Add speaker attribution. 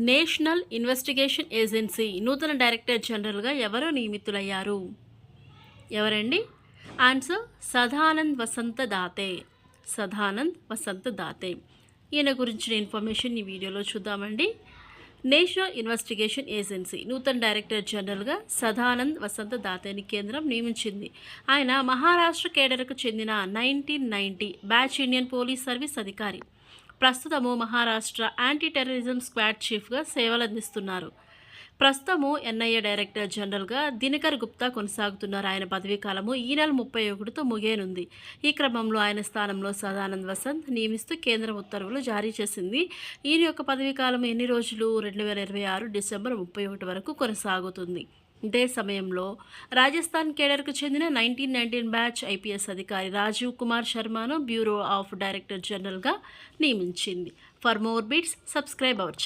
Speaker 1: National investigation agency నూతన director జనరల్గా ఎవరు నియమితులయ్యారు? ఎవరండి? ఆన్సర్ సదానంద్ వసంత దాతే. సదానంద్ వసంత దాతే. ఈయన గురించిన ఇన్ఫర్మేషన్ ఈ వీడియోలో చూద్దామండి. నేషనల్ ఇన్వెస్టిగేషన్ ఏజెన్సీ నూతన డైరెక్టర్ జనరల్గా సదానంద్ వసంత దాతేని కేంద్రం నియమించింది. ఆయన మహారాష్ట్ర కేడర్కు చెందిన nineteen ninety batch Indian police service అధికారి. ప్రస్తుతము మహారాష్ట్ర యాంటీ టెర్రరిజం స్క్వాడ్ చీఫ్గా సేవలందిస్తున్నారు. ప్రస్తుతము ఎన్ఐఏ డైరెక్టర్ జనరల్గా దినకర్ గుప్తా కొనసాగుతున్నారు. ఆయన పదవీ కాలము ఈ నెల ముప్పై ఒకటితో ముగియనుంది. ఈ క్రమంలో ఆయన స్థానంలో సదానంద్ వసంత్ నియమిస్తూ కేంద్రం ఉత్తర్వులు జారీ చేసింది. ఈయన యొక్క పదవీ కాలం ఎన్ని రోజులు? రెండు వేల ఇరవై ఆరు డిసెంబర్ ముప్పై ఒకటి వరకు కొనసాగుతుంది. ఇదే సమయంలో రాజస్థాన్ కేడర్కు చెందిన నైన్టీన్ నైన్టీన్ బ్యాచ్ ఐపీఎస్ అధికారి రాజీవ్ కుమార్ శర్మను బ్యూరో ఆఫ్ డైరెక్టర్ జనరల్గా నియమించింది. For more beats subscribe our